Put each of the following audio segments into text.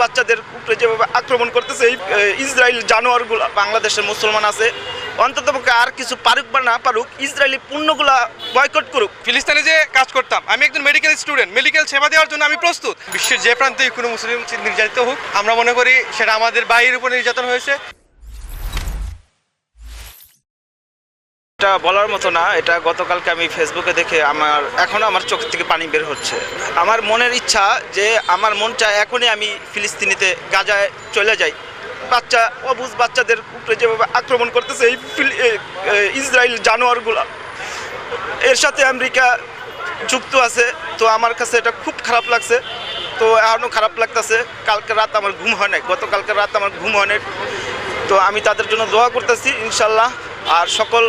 বাচ্চাদের উপরে যেভাবে আক্রমণ করতেছে ইসরায়েল জানোয়ারগুলো, বাংলাদেশের মুসলমান আছে, অন্তত আর কিছু পারুক বা না পারুক, ইসরায়েলি পণ্যগুলা বয়কট করুক। ফিলিস্তিনে যে কাজ করতাম, আমি একজন মেডিকেল স্টুডেন্ট মেডিকেল সেবা দেওয়ার জন্য আমি প্রস্তুত। বিশ্বের যে প্রান্তে কোনো মুসলিম নির্যাতিত হোক, আমরা মনে করি সেটা আমাদের বাইরের উপর নির্যাতন হয়েছে। এটা বলার মতো না, এটা গতকালকে আমি ফেসবুকে দেখে আমার, এখনও আমার চোখ থেকে পানি বের হচ্ছে। আমার মনের ইচ্ছা যে আমার মন চায় এখনই আমি ফিলিস্তিনিতে গাজায় চলে যাই। বাচ্চা, অবুজ বাচ্চাদের উপরে যেভাবে আক্রমণ করতেছে এই ইসরায়েল জানোয়ারগুলা। এর সাথে আমেরিকা যুক্ত আছে, তো আমার কাছে এটা খুব খারাপ লাগছে। তো এখনও খারাপ লাগতেছে, কালকে রাত আমার ঘুম হয় নাই, গতকালকে রাত আমার ঘুম হয় নাই। তো আমি তাদের জন্য দোয়া করতেছি, ইনশাল্লাহ। আর সকল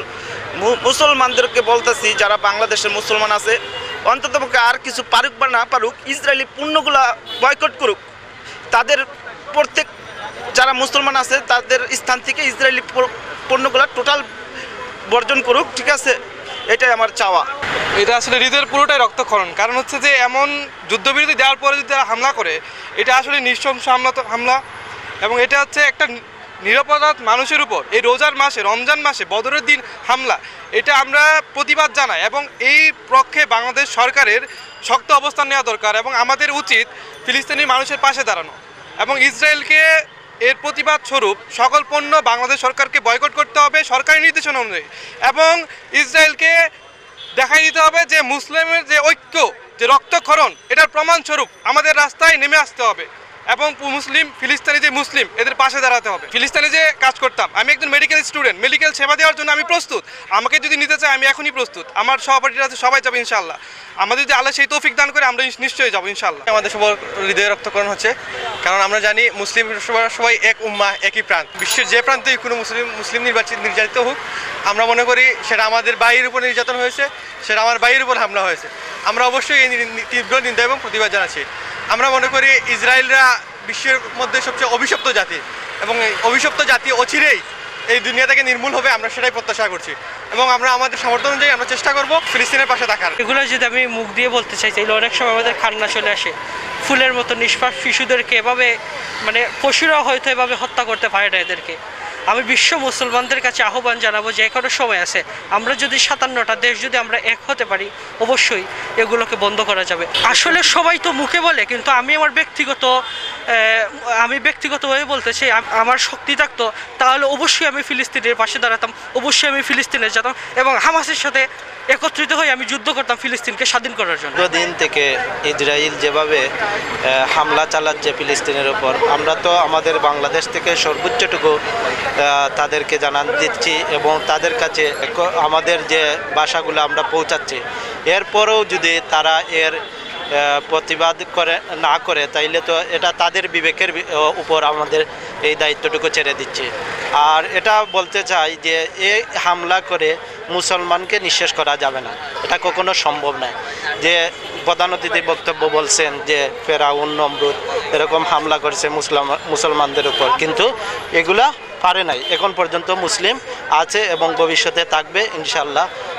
মুসলমানদেরকে বলতেছি, যারা বাংলাদেশের মুসলমান আছে অন্ততপক্ষে আর কিছু পারুক বা না পারুক, ইসরায়েলি পণ্যগুলা বয়কট করুক। তাদের প্রত্যেক যারা মুসলমান আছে, তাদের স্থান থেকে ইসরায়েলি পণ্যগুলা টোটাল বর্জন করুক, ঠিক আছে? এটাই আমার চাওয়া। এটা আসলে হৃদয়ের পুরোটাই রক্তক্ষরণ। কারণ হচ্ছে যে, এমন যুদ্ধবিরতি দেওয়ার পরে যদি তারা হামলা করে, এটা আসলে নৃশংস হামলা হামলা। এবং এটা হচ্ছে একটা নিরাপরাধ মানুষের উপর এই রোজার মাসে, রমজান মাসে, বদরের দিন হামলা, এটা আমরা প্রতিবাদ জানাই এবং এই পক্ষে বাংলাদেশ সরকারের শক্ত অবস্থান নেওয়া দরকার এবং আমাদের উচিত ফিলিস্তিনি মানুষের পাশে দাঁড়ানো এবং ইসরায়েলকে এর প্রতিবাদ স্বরূপ সকল পণ্য বাংলাদেশ সরকারকে বয়কট করতে হবে সরকারি নির্দেশনা অনুযায়ী এবং ইসরায়েলকে দেখাই দিতে হবে যে মুসলিমের যে ঐক্য, যে রক্তক্ষরণ, এটার প্রমাণস্বরূপ আমাদের রাস্তায় নেমে আসতে হবে। এবং মুসলিম, ফিলিস্তানি যে মুসলিম, এদের পাশে দাঁড়াতে হবে। ফিলিস্তানি যে কাজ করতাম, আমি একজন মেডিকেল স্টুডেন্ট মেডিকেল সেবা দেওয়ার জন্য আমি প্রস্তুত। আমাকে যদি নিতে চায়, আমি এখনই প্রস্তুত। আমার সহপাঠীরা আছে, সবাই যাবে ইনশাল্লাহ আমাদের যদি আল্লাহ সেই তৌফিক দান করে, আমরা নিশ্চয়ই যাব ইনশাল্লাহ আমাদের সবার হৃদয় রক্তকরণ হচ্ছে, কারণ আমরা জানি মুসলিম সবাই এক উম্মা একই প্রাণ। বিশ্বের যে প্রান্তেই কোনো মুসলিম মুসলিম নির্বাচিত নির্যাতিত হোক, আমরা মনে করি সেটা আমাদের বাইরের উপর নির্যাতন হয়েছে, সেটা আমার বাইরের উপর হামলা হয়েছে। আমরা অবশ্যই এই তীব্র নিন্দা এবং প্রতিবাদ জানাচ্ছি। আমরা মনে করি ইসরায়েলরা বিশ্বের মধ্যে সবচেয়ে অভিশপ্ত জাতি এবং এই অভিশপ্ত জাতি অচিরেই এই দুনিয়া থেকে নির্মূল হবে, আমরা সেটাই প্রত্যাশা করছি। এবং আমরা আমাদের সামর্থ্য অনুযায়ী আমরা চেষ্টা করব ফিলিস্তিনের পাশে থাকার। এগুলো যদি আমি মুখ দিয়ে বলতে চাই, তাহলে অনেক সময় আমাদের খান্না চলে আসে। ফুলের মতো নিষ্পাপ শিশুদেরকে এভাবে মানে পশুরা হয়তো এভাবে হত্যা করতে পারে না এদেরকে। আমি বিশ্ব মুসলমানদের কাছে আহ্বান জানাব যে কোনো সময় আছে। আমরা যদি সাতান্নটা দেশ যদি আমরা এক হতে পারি, অবশ্যই এগুলোকে বন্ধ করা যাবে। আসলে সবাই তো মুখে বলে, কিন্তু আমি আমার ব্যক্তিগত আমি ব্যক্তিগতভাবে বলতে চাই আমার শক্তি থাকতো, তাহলে অবশ্যই আমি ফিলিস্তিনের পাশে দাঁড়াতাম, অবশ্যই আমি ফিলিস্তিনে যেতাম এবং হামাসের সাথে একত্রিত হয়ে আমি যুদ্ধ করতাম ফিলিস্তিনকে স্বাধীন করার জন্য। দিন থেকে ইসরায়েল যেভাবে হামলা চালাচ্ছে ফিলিস্তিনের ওপর আমরা তো আমাদের বাংলাদেশ থেকে সর্বোচ্চটুকু তাদেরকে জানান দিচ্ছি এবং তাদের কাছে আমাদের যে ভাষাগুলো আমরা পৌঁছাচ্ছি, এরপরেও যদি তারা এর প্রতিবাদ করে, না করে, তাইলে তো এটা তাদের বিবেকের উপর আমাদের এই দায়িত্বটুকু ছেড়ে দিচ্ছে। আর এটা বলতে চাই যে এই হামলা করে মুসলমানকে নিঃশেষ করা যাবে না। এটা কখনো সম্ভব নয়। যে প্রধান অতিথি বক্তব্য বলছেন যে, ফেরাউন, নমরুদ এরকম হামলা করছে মুসলাম মুসলমানদের উপর। কিন্তু এগুলা পারে নাই। এখন পর্যন্ত মুসলিম আছে এবং ভবিষ্যতে থাকবে ইনশাল্লাহ